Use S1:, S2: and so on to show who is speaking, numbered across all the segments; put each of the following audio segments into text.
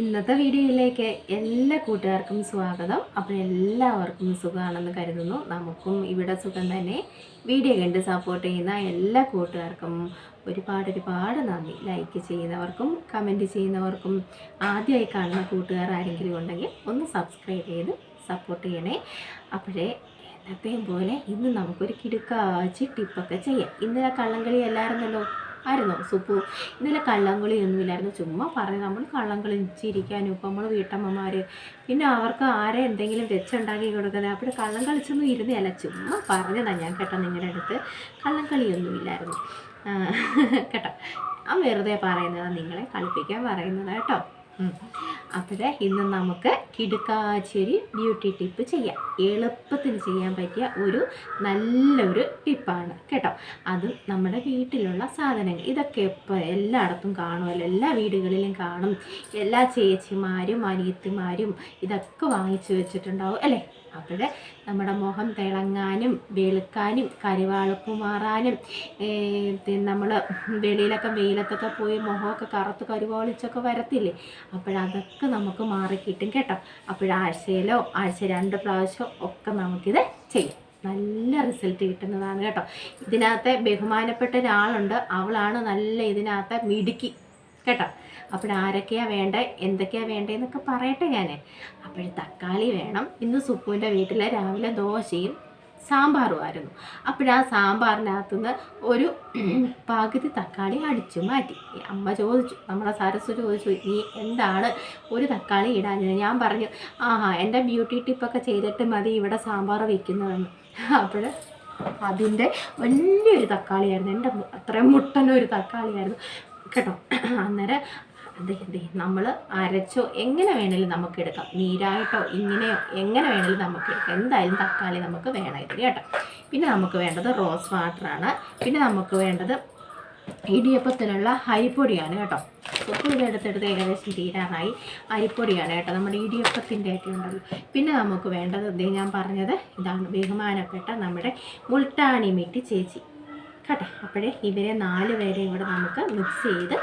S1: ഇന്നത്തെ വീഡിയോയിലേക്ക് എല്ലാ കൂട്ടുകാർക്കും സ്വാഗതം. അപ്പോൾ എല്ലാവർക്കും സുഖമാണെന്ന് കരുതുന്നു. നമുക്കും ഇവിടെ സുഖം തന്നെ. വീഡിയോ കണ്ട് സപ്പോർട്ട് ചെയ്യുന്ന എല്ലാ കൂട്ടുകാർക്കും ഒരുപാട് ഒരുപാട് നന്ദി. ലൈക്ക് ചെയ്യുന്നവർക്കും കമന്റ് ചെയ്യുന്നവർക്കും ആദ്യമായി കാണുന്ന കൂട്ടുകാർ ആരെങ്കിലും ഉണ്ടെങ്കിൽ ഒന്ന് സബ്സ്ക്രൈബ് ചെയ്ത് സപ്പോർട്ട് ചെയ്യണേ. അപ്പോഴേ എന്നത്തെയും പോലെ ഇന്ന് നമുക്കൊരു കിടുക്കാച്ചി ടിപ്പൊക്കെ ചെയ്യാം. ഇന്നലെ കള്ളംകളി അല്ലായിരുന്നല്ലോ. ആയിരുന്നോ? സുപ്പു ഇതിൽ കള്ളംകളി ഒന്നുമില്ലായിരുന്നു ചുമ്മാ പറഞ്ഞ് നമ്മൾ കള്ളംകളി ചിരിക്കാനും ഇപ്പം നമ്മൾ വീട്ടമ്മമാർ പിന്നെ അവർക്ക് ആരെ എന്തെങ്കിലും വെച്ചുണ്ടാക്കി കൊടുക്കുന്നത്. അപ്പോൾ കള്ളം കളിച്ചൊന്നും ഇരുന്നല്ല ചുമ്മാ പറഞ്ഞതാണ് ഞാൻ കേട്ടോ നിങ്ങളുടെ അടുത്ത്. കള്ളം കളിയൊന്നുമില്ലായിരുന്നു. കേട്ടോ. ആ വെറുതെ പറയുന്നതാണ് നിങ്ങളെ കളിപ്പിക്കാൻ പറയുന്നതാണ് കേട്ടോ. അപ്പോഴേ ഇന്ന് നമുക്ക് കിടുക്കാച്ചേരി ബ്യൂട്ടി ടിപ്പ് ചെയ്യാം. എളുപ്പത്തിൽ ചെയ്യാൻ പറ്റിയ ഒരു നല്ലൊരു ടിപ്പാണ് കേട്ടോ. അതും നമ്മുടെ വീട്ടിലുള്ള സാധനങ്ങൾ. ഇതൊക്കെ ഇപ്പോൾ എല്ലായിടത്തും കാണുമല്ലോ. എല്ലാ വീടുകളിലും കാണും. എല്ലാ ചേച്ചിമാരും അനിയത്തിമാരും ഇതൊക്കെ വാങ്ങിച്ചു വെച്ചിട്ടുണ്ടാവും അല്ലേ? അപ്പോഴേ നമ്മുടെ മുഖം തിളങ്ങാനും വെളുക്കാനും കരിവാളുപ്പ് മാറാനും നമ്മൾ വെളിയിലൊക്കെ വെയിലത്തൊക്കെ പോയി മുഖമൊക്കെ കറുത്ത് കരുവാളിച്ചൊക്കെ വരത്തില്ലേ? അപ്പോഴതൊക്കെ നമുക്ക് മാറിക്കിട്ടും കേട്ടോ അപ്പോഴാഴ്ചയിലോ ആഴ്ച രണ്ട് പ്രാവശ്യം ഒക്കെ നമുക്കിത് ചെയ്യാം. നല്ല റിസൾട്ട് കിട്ടുന്നതാണ് കേട്ടോ. ഇതിനകത്തെ ബഹുമാനപ്പെട്ട ഒരാളുണ്ട്. അവളാണ് നല്ല ഇതിനകത്തെ മിടുക്കി കേട്ടോ. അപ്പോൾ ആരൊക്കെയാണ് വേണ്ടത് എന്തൊക്കെയാണ് വേണ്ടതെന്നൊക്കെ പറയട്ടെ ഞാൻ. അപ്പോൾ തക്കാളി വേണം. ഇന്ന് സുപ്പുവിന്റെ വീട്ടിൽ രാവിലെ ദോശയും സാമ്പാറുമായിരുന്നു ആ സാമ്പാറിനകത്തുനിന്ന് ഒരു പകുതി തക്കാളി അടിച്ചു മാറ്റി. അമ്മ ചോദിച്ചു നമ്മളെ സരസ് ചോദിച്ചു നീ എന്താണ് ഒരു തക്കാളി ഇടാഞ്ഞത്? ഞാൻ പറഞ്ഞു ആഹാ എന്റെ ബ്യൂട്ടി ടിപ്പൊക്കെ ചെയ്തിട്ട് മതി ഇവിടെ സാമ്പാർ വയ്ക്കുന്നതെന്ന് അപ്പോൾ അതിന്റെ വലിയൊരു തക്കാളിയായിരുന്നു. എന്റെ അത്രയും മുട്ടനൊരു തക്കാളിയായിരുന്നു. കേട്ടോ അന്നേരം നമ്മൾ അരച്ചോ എങ്ങനെ വേണേലും നമുക്ക് എടുക്കാം. നീരായിട്ടോ ഇങ്ങനെയോ എങ്ങനെ വേണേലും നമുക്ക് എടുക്കാം. എന്തായാലും തക്കാളി നമുക്ക് വേണം കേട്ടോ. പിന്നെ നമുക്ക് വേണ്ടത് റോസ് വാട്ടറാണ്. പിന്നെ നമുക്ക് വേണ്ടത് ഇടിയപ്പത്തിനുള്ള അരിപ്പൊടിയാണ് കേട്ടോ. ഉപ്പ് എടുത്തെടുത്ത് ഏകദേശം തീരാറായി. അരിപ്പൊടിയാണ് കേട്ടോ നമ്മുടെ ഇടിയപ്പത്തിന്റെ ഒക്കെ ഉണ്ടല്ലോ. പിന്നെ നമുക്ക് വേണ്ടത് ഞാൻ പറഞ്ഞത് ഇതാണ് ബഹുമാനപ്പെട്ട നമ്മുടെ മുൾട്ടാണി മിട്ടി ചേച്ചി. കേട്ടോ. അപ്പോഴേ ഇവരെ നാല് പേരെയും കൂടെ നമുക്ക് മിക്സ് ചെയ്ത്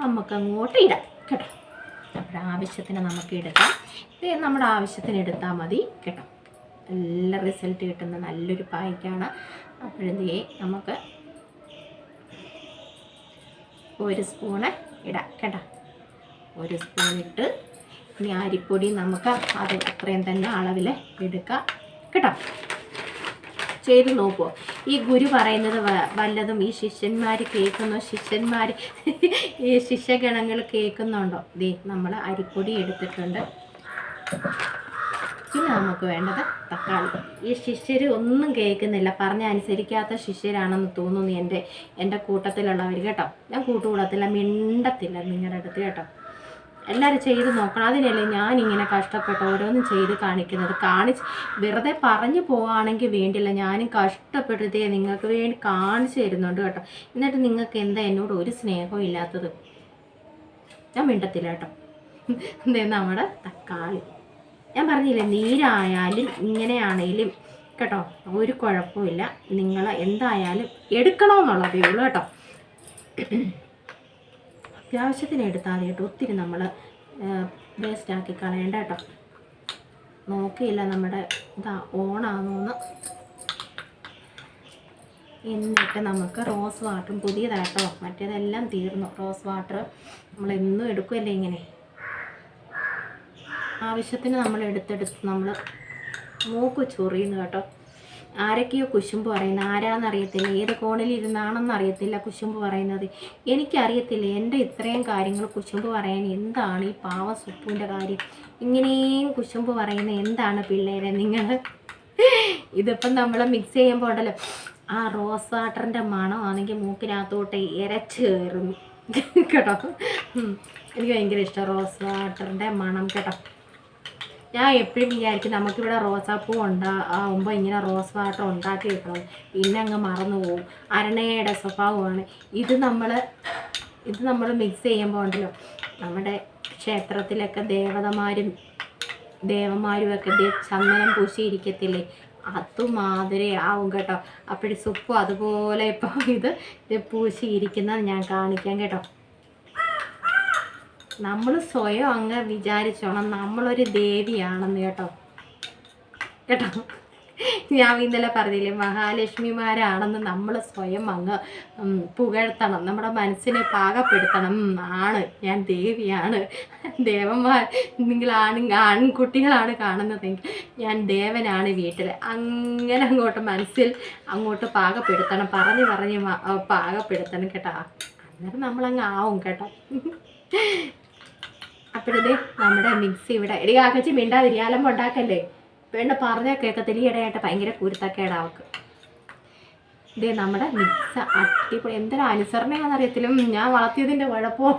S1: നമുക്ക് അങ്ങോട്ട് ഇടാം കേട്ടോ. നമ്മുടെ ആവശ്യത്തിന് നമുക്ക് എടുക്കാം. ഇത് നമ്മുടെ ആവശ്യത്തിന് എടുത്താൽ മതി കേട്ടോ. നല്ല റിസൾട്ട് കിട്ടുന്ന നല്ലൊരു പായ്ക്കാണ്. അപ്പോഴേ നമുക്ക് ഒരു സ്പൂണ് ഇടാം കേട്ടോ. ഒരു സ്പൂൺ ഇട്ട് ഇനി അരിപ്പൊടി നമുക്ക് അത് അത്രയും തന്നെ അളവിൽ എടുക്കാം കേട്ടോ. ചെയ്ത് നോക്കുമോ ഈ ഗുരു പറയുന്നത് വല്ലതും ഈ ശിഷ്യന്മാർ കേൾക്കുന്നോ? ശിഷ്യന്മാർ ഈ ശിഷ്യഗണങ്ങൾ കേൾക്കുന്നുണ്ടോ? ദേ നമ്മൾ അരിപ്പൊടി എടുത്തിട്ടുണ്ട്. പിന്നെ നമുക്ക് വേണ്ടത് തക്കാളി. ഈ ശിഷ്യർ ഒന്നും കേൾക്കുന്നില്ല. പറഞ്ഞ അനുസരിക്കാത്ത ശിഷ്യരാണെന്ന് തോന്നുന്നു എന്റെ എന്റെ കൂട്ടത്തിലുള്ളവർ കേട്ടോ. ഞാൻ കൂട്ടുകൂടത്തില്ല മിണ്ടത്തില്ല നിങ്ങളുടെ അടുത്ത് കേട്ടോ. എല്ലാവരും ചെയ്ത് നോക്കണം. അതിനല്ലേ ഇങ്ങനെ കഷ്ടപ്പെട്ട് ഓരോന്നും ചെയ്ത് കാണിക്കുന്നത്. കാണിച്ച് വെറുതെ പറഞ്ഞു പോവുകയാണെങ്കിൽ വേണ്ടില്ല. ഞാനും കഷ്ടപ്പെട്ടതേ നിങ്ങൾക്ക് വേണ്ടി കാണിച്ചു തരുന്നുണ്ട് കേട്ടോ. എന്നിട്ട് നിങ്ങൾക്ക് എന്താ എന്നോട് ഒരു സ്നേഹവും ഇല്ലാത്തത്? ഞാൻ മിണ്ടത്തില്ല കേട്ടോ. എന്തേ നമ്മുടെ തക്കാളി. ഞാൻ പറഞ്ഞില്ലേ നീരായാലും ഇങ്ങനെയാണേലും കേട്ടോ ഒരു കുഴപ്പമില്ല നിങ്ങൾ എന്തായാലും എടുക്കണമെന്നുള്ളതേ ഉള്ളൂ കേട്ടോ. അത്യാവശ്യത്തിന് എടുത്താൽ കേട്ടോ. ഒത്തിരി നമ്മൾ വേസ്റ്റാക്കി കളയേണ്ട കേട്ടോ. നോക്കിയില്ല നമ്മുടെ ഇതാ ഓണാന്നോന്ന് എന്നിട്ട് നമുക്ക് റോസ് വാട്ടറും പുതിയതാട്ടോ മറ്റേതെല്ലാം തീർന്നു. റോസ് വാട്ടർ നമ്മൾ എന്നും എടുക്കുമല്ലേ ഇങ്ങനെ. ആവശ്യത്തിന് നമ്മൾ എടുത്തെടുത്ത് നമ്മൾ മൂക്ക് ചൊറിയുന്നു കേട്ടോ. ആരൊക്കെയോ കുശുമ്പ് പറയുന്നത് ആരാന്നറിയത്തില്ല ഏത് കോണിലിരുന്നാണെന്ന് അറിയത്തില്ല കുശുമ്പ് പറയുന്നത്. എനിക്കറിയത്തില്ല എന്റെ ഇത്രയും കാര്യങ്ങൾ കുശുമ്പ് പറയാൻ എന്താണ് ഈ പാവ സുപ്പുവിന്റെ കാര്യം? ഇങ്ങനെയും കുശുമ്പ് പറയുന്ന എന്താണ് പിള്ളേരെ നിങ്ങൾ? ഇതിപ്പം നമ്മൾ മിക്സ് ചെയ്യുമ്പോൾ ഉണ്ടല്ലോ ആ റോസ് വാട്ടറിന്റെ മണമാണെങ്കിൽ മൂക്കിനകത്തോട്ട് ഇരച്ച് കയറുന്നു കേട്ടോ. എനിക്ക് ഭയങ്കര ഇഷ്ടം റോസ് വാട്ടറിന്റെ മണം കേട്ടോ? ഞാൻ എപ്പോഴും വിചാരിക്കും നമുക്കിവിടെ റോസാപ്പൂ ഉണ്ടാ ആകുമ്പോൾ ഇങ്ങനെ റോസ് വാട്ടർ ഉണ്ടാക്കി വെക്കണം. പിന്നെ അങ്ങ് മറന്നു പോകും അരണയുടെ സ്വഭാവമാണ്. ഇത് നമ്മൾ ഇത് നമ്മൾ മിക്സ് ചെയ്യുമ്പോൾ ഉണ്ടല്ലോ. നമ്മുടെ ക്ഷേത്രത്തിലൊക്കെ ദേവതമാരും ദേവന്മാരും ഒക്കെ ചന്ദനം പൂശിയിരിക്കത്തില്ലേ? അതുമാതിരി ആവും കേട്ടോ. അപ്പോഴും സുപ്പും അതുപോലെ ഇപ്പോൾ ഇത് പൂശിയിരിക്കുന്നത് ഞാൻ കാണിക്കാം കേട്ടോ. നമ്മൾ സ്വയം അങ്ങ് വിചാരിച്ചോണം നമ്മളൊരു ദേവിയാണെന്ന് കേട്ടോ. കേട്ടോ? ഞാൻ ഇന്നലെ പറഞ്ഞില്ലേ മഹാലക്ഷ്മിമാരാണെന്ന് നമ്മൾ സ്വയം അങ്ങ് പുകഴ്ത്തണം. നമ്മുടെ മനസ്സിനെ പാകപ്പെടുത്തണം. ആണ്. ഞാൻ ദേവിയാണ്. ദേവന്മാർ നിങ്ങൾ ആണ് ആൺകുട്ടികളാണ് കാണുന്നതെങ്കിൽ ഞാൻ ദേവനാണ് വീട്ടിൽ അങ്ങനെ അങ്ങോട്ട് മനസ്സിൽ അങ്ങോട്ട് പാകപ്പെടുത്തണം. പറഞ്ഞ് പറഞ്ഞ് പാകപ്പെടുത്തണം കേട്ടോ. അന്നേരം നമ്മളങ്ങ് ആവും കേട്ടോ. അപ്പോഴത് നമ്മുടെ മിക്സി ഇവിടെ. എടി കാക്കച്ചി മിണ്ടാ തിരിയാലം ഉണ്ടാക്കല്ലേ? വേണ്ട പറഞ്ഞാൽ കേൾക്കത്തില്ല ഈ ഇടയായിട്ട് ഭയങ്കര കുരുത്തക്കേടാ അവക്ക് ഇതേ നമ്മുടെ മിക്സ അടിപൊളി. എന്തൊരു അനുസരണയാണെന്നറിയത്തില്ല. ഞാൻ വളർത്തിയതിന്റെ കുഴപ്പമോ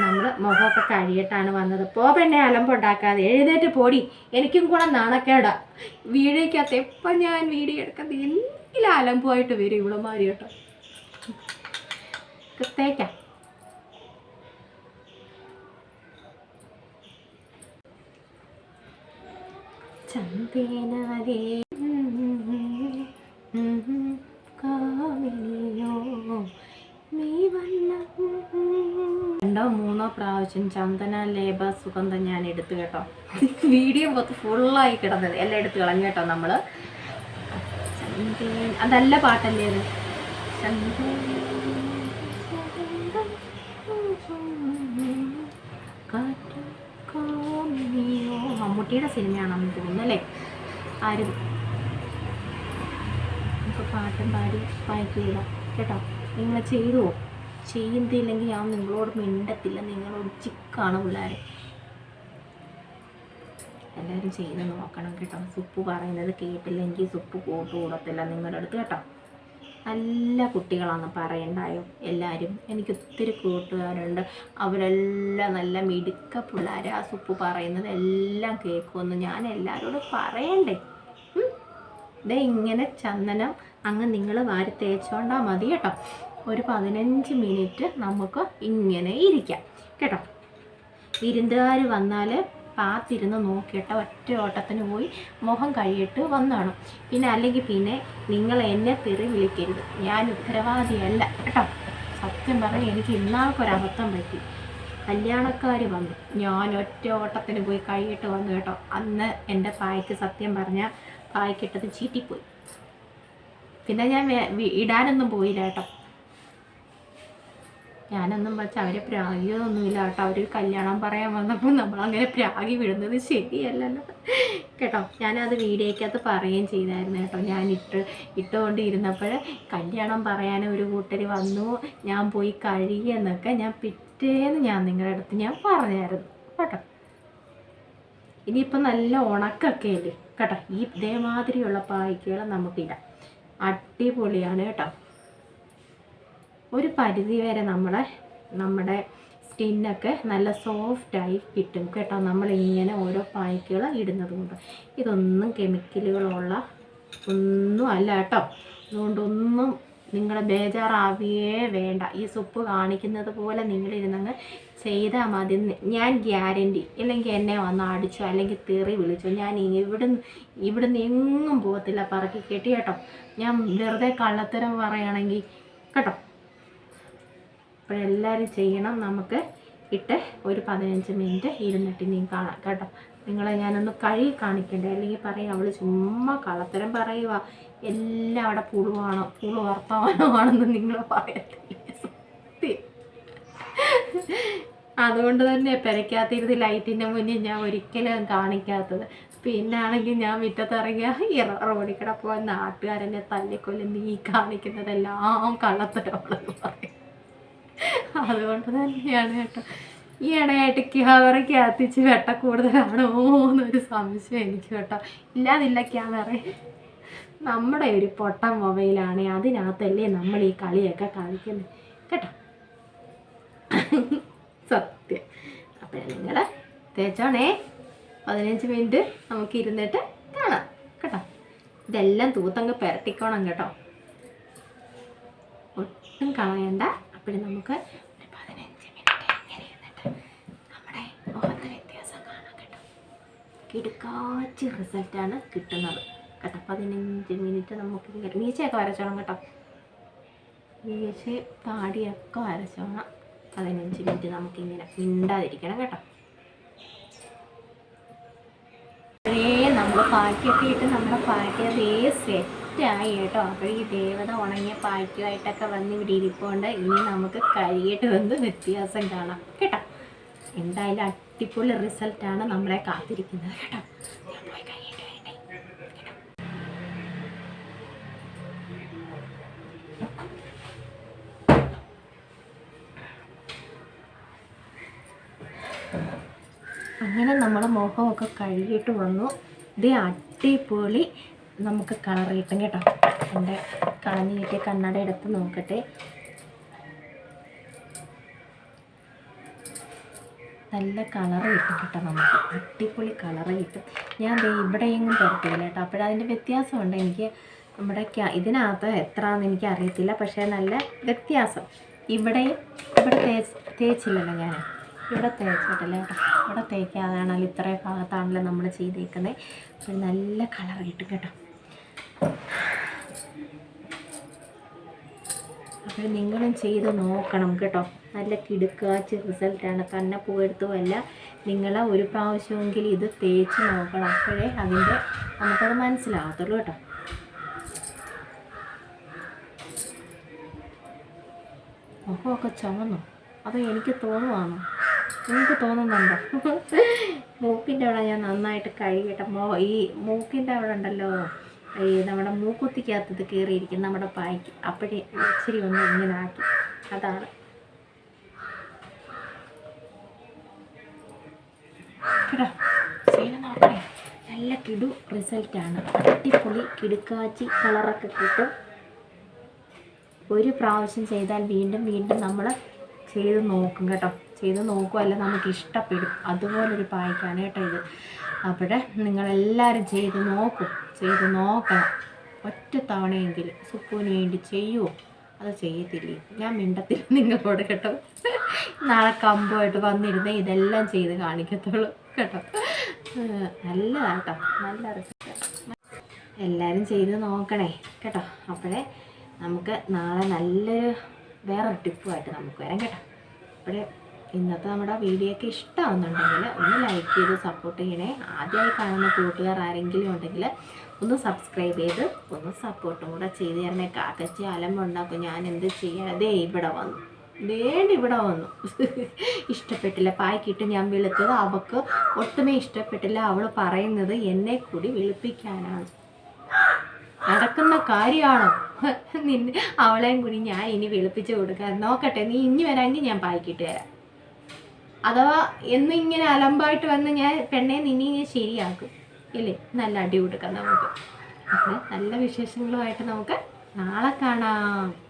S1: നമ്മൾ മുഖമൊക്കെ കഴിയിട്ടാണ് വന്നത്. പോ പെണ്ണെ അലമ്പുണ്ടാക്കാതെ എഴുന്നേറ്റ് പോടി. എനിക്കും കൂടെ നാണക്കേടാ. വീഡിയോക്കകത്ത് എപ്പം ഞാൻ വീഡിയോ എടുക്കുന്നത് എന്തെങ്കിലും അലമ്പുമായിട്ട് വരും ഇവളുമാര് കേട്ടോ. കൃത്തേക്കാം. നീ രണ്ടോ മൂന്നോ പ്രാവശ്യം ചന്ദന ലേബ സുഗന്ധം ഞാൻ എടുത്തു കേട്ടോ. വീഡിയോ മൊത്തം ഫുള്ളായി കിടന്നത്. എല്ലാം എടുത്തു കളഞ്ഞു കേട്ടോ നമ്മൾ. അതല്ല പാട്ടല്ലേ അത് ചന്ദേൻ മമ്മൂട്ടിയുടെ സിനിമയാണെന്ന് തോന്നുന്നു അല്ലേ? ആരും? നമുക്ക് പാട്ടും പാടി വായിക്കുക കേട്ടോ? നിങ്ങൾ ചെയ്തുവോ? ചെയ്യുന്നില്ലെങ്കിൽ ഞാൻ നിങ്ങളോട് മിണ്ടത്തില്ല. നിങ്ങളോട് ചിക്കാണ് പിള്ളേരെ. എല്ലാവരും ചെയ്ത് നോക്കണം കേട്ടോ. സുപ്പ് പറയുന്നത് കേട്ടില്ലെങ്കിൽ സുപ്പ് പോട്ട് കൂടത്തില്ല നിങ്ങളുടെ അടുത്ത് കേട്ടോ. നല്ല കുട്ടികളാണ് പറയണ്ടായോ? എല്ലാവരും എനിക്ക് ഒത്തിരി കൂട്ടുകാരുണ്ട്. അവരെല്ലാം നല്ല മിടുക്ക പിള്ളേർ ആ സുപ്പ് പറയുന്നത് എല്ലാം കേൾക്കുമെന്ന് ഞാൻ എല്ലാവരോടും പറയണ്ടേ? ഇതേ ഇങ്ങനെ ചന്ദനം അങ്ങ് നിങ്ങൾ വാരി തേച്ചോണ്ടാ മതി കേട്ടോ. ഒരു പതിനഞ്ച് മിനിറ്റ് നമുക്ക് ഇങ്ങനെ ഇരിക്കാം. കേട്ടോ. വിരുന്നുകാർ വന്നാൽ പാത്തിരുന്ന് നോക്കിയിട്ട് ഒറ്റ ഓട്ടത്തിന് പോയി മുഖം കഴിയിട്ട് വന്നോണം. പിന്നെ അല്ലെങ്കിൽ പിന്നെ നിങ്ങൾ എന്നെ തെറി വിളിക്കരുത്. ഞാൻ ഉത്തരവാദിയല്ല. കേട്ടോ? സത്യം പറഞ്ഞ് എനിക്ക് ഇന്നാൾക്കൊരബദ്ധം പറ്റി. കല്യാണക്കാർ വന്നു. ഞാൻ ഒറ്റ ഓട്ടത്തിന് പോയി കഴിയിട്ട് വന്നു കേട്ടോ. അന്ന് എന്റെ പായ്ക്ക് സത്യം പറഞ്ഞാൽ പായ്ക്കിട്ടത് ചീറ്റിപ്പോയി. പിന്നെ ഞാൻ ഇടാനൊന്നും പോയില്ല കേട്ടോ. ഞാനൊന്നും വെച്ച് അവരെ പ്രാഗിയതൊന്നുമില്ല കേട്ടോ. അവർ കല്യാണം പറയാൻ വന്നപ്പോൾ നമ്മളങ്ങനെ പ്രാഗി വിടുന്നത് ശരിയല്ലല്ലോ. കേട്ടോ ഞാനത് വീഡിയോക്കകത്ത് പറയുകയും ചെയ്തായിരുന്നു കേട്ടോ. ഞാൻ ഇട്ട് ഇട്ടുകൊണ്ട് ഇരുന്നപ്പോൾ കല്യാണം പറയാൻ ഒരു കൂട്ടർ വന്നു. ഞാൻ പോയി കഴിയെന്നൊക്കെ ഞാൻ പിറ്റേന്ന് ഞാൻ നിങ്ങളുടെ അടുത്ത് ഞാൻ പറഞ്ഞായിരുന്നു. കേട്ടോ. ഇനിയിപ്പോൾ നല്ല ഉണക്കൊക്കെ അല്ലേ? കേട്ടോ ഈ ഇതേമാതിരിയുള്ള പായ്ക്കുകൾ നമുക്കില്ല അടിപൊളിയാണ് കേട്ടോ. ഒരു പരിധി വരെ നമ്മളെ നമ്മുടെ സ്കിന്നൊക്കെ നല്ല സോഫ്റ്റായി കിട്ടും കേട്ടോ. നമ്മളിങ്ങനെ ഓരോ പായ്ക്കുകൾ ഇടുന്നത് കൊണ്ട്. ഇതൊന്നും കെമിക്കലുകളുള്ള ഒന്നും അല്ല കേട്ടോ. അതുകൊണ്ടൊന്നും നിങ്ങൾ ബേജാറാവുകയേ വേണ്ട. ഈ സുപ്പ് കാണിക്കുന്നത് പോലെ നിങ്ങളിരുന്നങ്ങ് ചെയ്താൽ മതി. ഞാൻ ഗ്യാരന്റി ഇല്ലെങ്കിൽ എന്നെ വന്ന് അടിച്ചോ അല്ലെങ്കിൽ തെറി വിളിച്ചോ. ഞാൻ ഇവിടുന്ന് ഇവിടുന്ന് എങ്ങും പോകത്തില്ല. പറക്കി കെട്ടി കേട്ടോ. ഞാൻ വെറുതെ കള്ളത്തരം പറയുകയാണെങ്കിൽ കേട്ടോ. അപ്പോഴെല്ലാവരും ചെയ്യണം നമുക്ക് ഇട്ട് ഒരു പതിനഞ്ച് മിനിറ്റ് ഇരുന്നിട്ട് നീ കാണാം കേട്ടോ. നിങ്ങളെ ഞാനൊന്ന് കഴുകി കാണിക്കണ്ടേ? അല്ലെങ്കിൽ പറയും അവൾ ചുമ്മാ കള്ളത്തരം പറയുക എല്ലാം അവിടെ പുളുവാണോ? പുളു വർത്തമാനോ ആണെന്ന് നിങ്ങൾ പറയത്തില്ല? അതുകൊണ്ട് തന്നെ പെരയ്ക്കാത്തിരുന്ന് ലൈറ്റിന്റെ മുന്നിൽ ഞാൻ ഒരിക്കലും കാണിക്കാത്തത്. പിന്നെ ആണെങ്കിൽ ഞാൻ മുറ്റത്തിറങ്ങിയ ഈ റോഡിൽ കൂടെ പോയ നാട്ടുകാരെന്നെ തല്ലിക്കൊല്ലും നീ കാണിക്കുന്നതെല്ലാം കള്ളത്തരമാണെന്ന് പറയും. അതുകൊണ്ട് തന്നെയാണ് കേട്ടോ. ഈ ഇടയായിട്ട് ക്യാമറ കത്തിച്ച് വെട്ട കൂടുതലാണോ എന്നൊരു സംശയം എനിക്ക് കേട്ടോ. ഇല്ലാതില്ല ക്യാമറ. നമ്മുടെ ഒരു പൊട്ട മൊബൈലാണ് അതിനകത്തല്ലേ നമ്മൾ ഈ കളിയൊക്കെ കളിക്കുന്നത്. കേട്ടോ. സത്യം. അപ്പോൾ നിങ്ങൾ തേച്ചോണേ. പതിനഞ്ച് മിനിറ്റ് നമുക്ക് ഇരുന്നിട്ട് കാണാം. കേട്ടോ. ഇതെല്ലാം തൂത്തങ്ങ് പെരട്ടിക്കോണം കേട്ടോ. ഒട്ടും കളയണ്ട. അപ്പോഴും നമുക്ക് ഒരു പതിനഞ്ച് മിനിറ്റ് ഇങ്ങനെ ഇരുന്നിട്ട് നമ്മുടെ മുഖത്ത് വ്യത്യാസം കാണാം കേട്ടോ. കിടുക്കാച്ച് റിസൾട്ടാണ് കിട്ടുന്നത്. കേട്ടോ പതിനഞ്ച് മിനിറ്റ് നമുക്ക് ഇങ്ങനെ വരച്ചോണം കേട്ടോ. മീശ താടിയൊക്കെ വരച്ചോണം. പതിനഞ്ച് മിനിറ്റ് നമുക്കിങ്ങനെ മിണ്ടാതിരിക്കണം കേട്ടോ. നമ്മൾ പാക്കറ്റ് ഇട്ട് നമ്മുടെ പാക്ക് അതേ സെറ്റായി കേട്ടോ. അപ്പോൾ ഈ ദേവത ഉണങ്ങിയ പാക്കുമായിട്ടൊക്കെ വന്ന് ഇവിടെ ഇരിപ്പുണ്ട്. ഇനി നമുക്ക് കഴുകിയിട്ട് വന്ന് വ്യത്യാസം കാണാം. കേട്ടോ? എന്തായാലും അടിപൊളി റിസൾട്ടാണ് നമ്മളെ കാത്തിരിക്കുന്നത്. കേട്ടോ? അങ്ങനെ നമ്മൾ മുഖമൊക്കെ കഴുകിയിട്ട് വന്നു. ഇതേ അടിപൊളി നമുക്ക് കളർ കിട്ടും കേട്ടോ. എന്റെ കളഞ്ഞു കിട്ടിയ കണ്ണട എടുത്ത് നോക്കട്ടെ. നല്ല കളർ കിട്ടും കേട്ടോ നമുക്ക്. അടിപൊളി കളർ കിട്ടും. ഞാൻ ഇവിടെയെങ്കിലും പുറത്തില്ല കേട്ടോ. അപ്പോഴതിന്റെ വ്യത്യാസമുണ്ട്. എനിക്ക് നമ്മുടെ ഇതിനകത്ത് എത്രയാണെന്ന് എനിക്ക് അറിയത്തില്ല. പക്ഷേ നല്ല വ്യത്യാസം. ഇവിടെയും ഇവിടെ തേച്ച് തേച്ചില്ലല്ലോ ഞാൻ. ഇവിടെ തേച്ചിട്ടില്ല കേട്ടോ. ഇവിടെ തേക്കാതാണല്ലോ ഇത്രയും ഭാഗത്താണല്ലോ നമ്മൾ ചെയ്തേക്കുന്നത് അപ്പോൾ നല്ല കളർ കിട്ടും കേട്ടോ. അപ്പോൾ നിങ്ങളും ചെയ്ത് നോക്കണം കേട്ടോ. നല്ല കിടുക്കാച്ച് റിസൾട്ടാണ് തന്നെ പോയെടുത്തുമല്ല നിങ്ങൾ ഒരു പ്രാവശ്യമെങ്കിൽ ഇത് തേച്ച് നോക്കണം. അപ്പോഴേ അതിന്റെ നമുക്കത് മനസ്സിലാകത്തുള്ളൂ കേട്ടോ. മുഖമൊക്കെ ചുമന്നു. അത് എനിക്ക് തോന്നുവാണോ? നിങ്ങൾക്ക് തോന്നുന്നുണ്ടോ? മൂക്കിന്റെ അവിടെ ഞാൻ നന്നായിട്ട് കഴുകിയിട്ട് മോ ഈ മൂക്കിന്റെ അവിടെ ഉണ്ടല്ലോ. ഈ നമ്മുടെ മൂക്കുത്തിക്കകത്തത് കയറിയിരിക്കും നമ്മുടെ പായ്ക്ക്. അപ്പോഴേ ഇച്ചിരി ഒന്ന് ഇങ്ങനെ ആക്കി. അതാണ്. നല്ല കിടു റിസൾട്ടാണ് അടിപൊളി കിടുക്കാച്ചി കളറൊക്കെ കിട്ടും. ഒരു പ്രാവശ്യം ചെയ്താൽ വീണ്ടും വീണ്ടും നമ്മൾ ചെയ്ത് നോക്കും കേട്ടോ. ചെയ്ത് നോക്കുമല്ല നമുക്ക് ഇഷ്ടപ്പെടും. അതുപോലൊരു പായ്ക്കാണ് കേട്ടോ ഇത്. അപ്പോൾ നിങ്ങളെല്ലാവരും ചെയ്ത് നോക്കും. ചെയ്ത് നോക്കണം. ഒറ്റ തവണയെങ്കിലും സുപ്പുവിന് വേണ്ടി ചെയ്യുമോ അത് ചെയ്യത്തില്ലേ? ഞാൻ മിണ്ടത്തില്ല നിങ്ങളോട് കേട്ടോ. നാളെ കമ്പുമായിട്ട് വന്നിരുന്നേ ഇതെല്ലാം ചെയ്ത് കാണിക്കത്തുള്ളൂ കേട്ടോ. നല്ലതാട്ടോ. നല്ല റിസൾട്ട്. എല്ലാവരും ചെയ്ത് നോക്കണേ കേട്ടോ. അപ്പോഴേ നമുക്ക് നാളെ നല്ലൊരു വേറൊരു ടിപ്പുമായിട്ട് നമുക്ക് വരാം കേട്ടോ. അപ്പോഴേ ഇന്നത്തെ നമ്മുടെ വീഡിയോ ഒക്കെ ഇഷ്ടമാവുന്നുണ്ടെങ്കിൽ ഒന്ന് ലൈക്ക് ചെയ്ത് സപ്പോർട്ട് ചെയ്യണേ. ആദ്യമായി കാണുന്ന കൂട്ടുകാർ ആരെങ്കിലും ഉണ്ടെങ്കിൽ ഒന്ന് സബ്സ്ക്രൈബ് ചെയ്ത് ഒന്ന് സപ്പോർട്ടും കൂടെ ചെയ്ത് തരണേ. കാക്കച്ചി അലമ്പുണ്ടാക്കും ഞാൻ എന്ത് ചെയ്യാൻ ദേ ഇവിടെ വന്നു. വേണ്ടി ഇവിടെ വന്നു. ഇഷ്ടപ്പെട്ടില്ല. പായ്ക്കിട്ട് ഞാൻ വിളിച്ചത് അവൾക്ക് ഒട്ടുമേ ഇഷ്ടപ്പെട്ടില്ല. അവൾ പറയുന്നത് എന്നെ കൂടി വിളിപ്പിക്കാനാണ്. നടക്കുന്ന കാര്യമാണോ? നിന്നെ അവളെയും കൂടി ഞാൻ ഇനി വിളിപ്പിച്ചു കൊടുക്കാൻ. നോക്കട്ടെ നീ ഇനി വരാമെങ്കിൽ ഞാൻ പായ്ക്കിട്ട് തരാം. അഥവാ എന്നിങ്ങനെ അലമ്പായിട്ട് വന്ന് ഞാൻ പെണ്ണെ നിന്നെ ഞാൻ ശരിയാക്കും. ഇല്ലേ? നല്ല അടി കൊടുക്കാം നമുക്ക് നല്ല വിശേഷങ്ങളുമായിട്ട് നമുക്ക് നാളെ കാണാം.